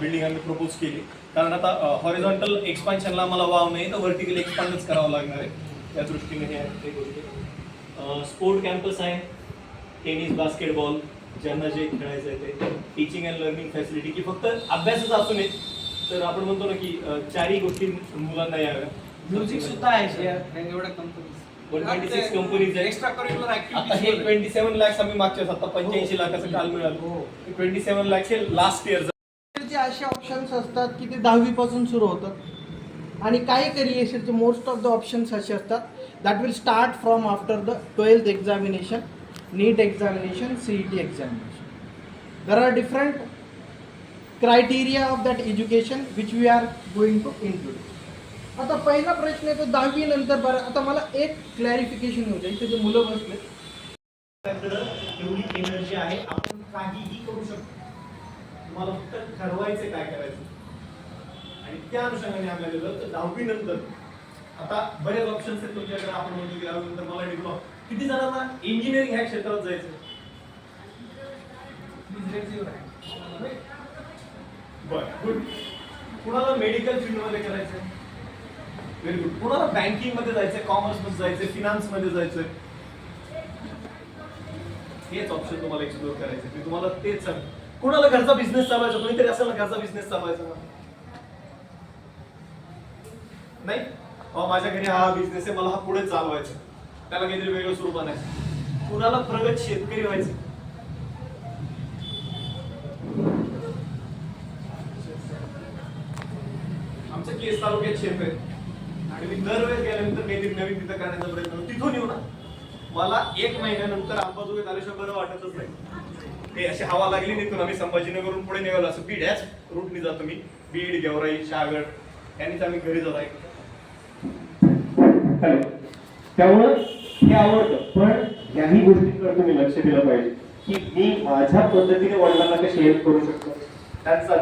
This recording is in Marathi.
बिल्डिंग आम्ही प्रपोज केली. कारण आता हॉरिझॉन्टल एक्सपान्शनला आम्हाला वाव नाही तर व्हर्टिकल एक्सपान्डच करावं लागणार आहे. त्या दृष्टीने हे ते गोष्टी. स्पोर्ट कॅम्पस आहे. टेनिस बास्केटबॉल ज्यांना जे खेळायचं आहे ते. टीचिंग अँड लर्निंग फॅसिलिटी की फक्त अभ्यासच असू नये. तर आपण म्हणतो ना की चारही गोष्टी मुलांना याव्या म्युझिक सुद्धा आहे एवढ्या कंपनीज 126 companies आहेत. एक्स्ट्रा करिक्युलर आता हे ट्वेंटी सेव्हन लॅक्स आम्ही मागच्या आता पंच्याऐंशी लाखाचं काल हो. मिळालं ट्वेंटी सेव्हन लॅक्स हे लास्ट इयर चे असे ऑप्शन्स असतात की ते दहावीपासून सुरू होतात. आणि काही करिअरचे मोस्ट ऑफ द ऑप्शन्स असे असतात. That will start from after the twelfth examination NEET examination C E T examination there are different criteria of that education which we are going to include आता पहिला प्रश्न येतो दहावी नंतर बरं. आता मला एक क्लॅरिफिकेशन होऊ द्या. इथे जे मुलं बसले. एवढी एनर्जी आहे. आपण काहीही करू शकतो. तुम्हाला फक्त ठरवायचं काय करायचं. आणि त्या अनुषंगाने आपल्याला आलेलो तर दहावी नंतर. आता बरेच ऑप्शन्स आहेत तुमच्याकडे. आपण म्हणतो की दहावी नंतर मला डिप्लोमा किती जणांना इंजिनिअरिंग ह्या क्षेत्रात जायचं? बरं. गुड कुणाला मेडिकल फील्डमध्ये करायचं व्हेरी गुड कुणाला बँकिंगमध्ये जायचंय कॉमर्समध्ये जायचंय फिनान्समध्ये जायचंय? हेच ऑप्शन तुम्हाला एक्सप्लोर करायचं की तुम्हाला तेच सांग कुणाला घरचा बिझनेस चालवायचा? तरी असेल ना घरचा बिझनेस चालवायचा. नाही? माझ्या घरी हा बिझनेस आहे मला हा पुढे चालवायचा. त्याला काहीतरी वेगळं स्वरूप आणायचं. कुणाला प्रगत शेतकरी व्हायचं आमच्या केस तालुक्यात शेत आहे आणि मी दरवेळेस गेल्यानंतर काहीतरी नवीन तिथं करण्याचा प्रयत्न करतो. तिथून येऊ ना. मला एक महिन्यानंतर अंबाजोगाईत आल्याशिवाय बरं वाटतच नाही. ते अशी हवा लागली तिथून आम्ही संभाजीनगरहून पुढे निघालो. असं बीड ह्याच रूटनी जातो मी. बीड गेवराई शहागड यांनीच आम्ही घरी जातो आहे त्यामुळं हे आवडतं. पण याही गोष्टींकडे तुम्ही लक्ष दिलं पाहिजे की मी माझ्या पद्धतीने वडिलांना कशी हेल्प करू शकतो? त्यांचा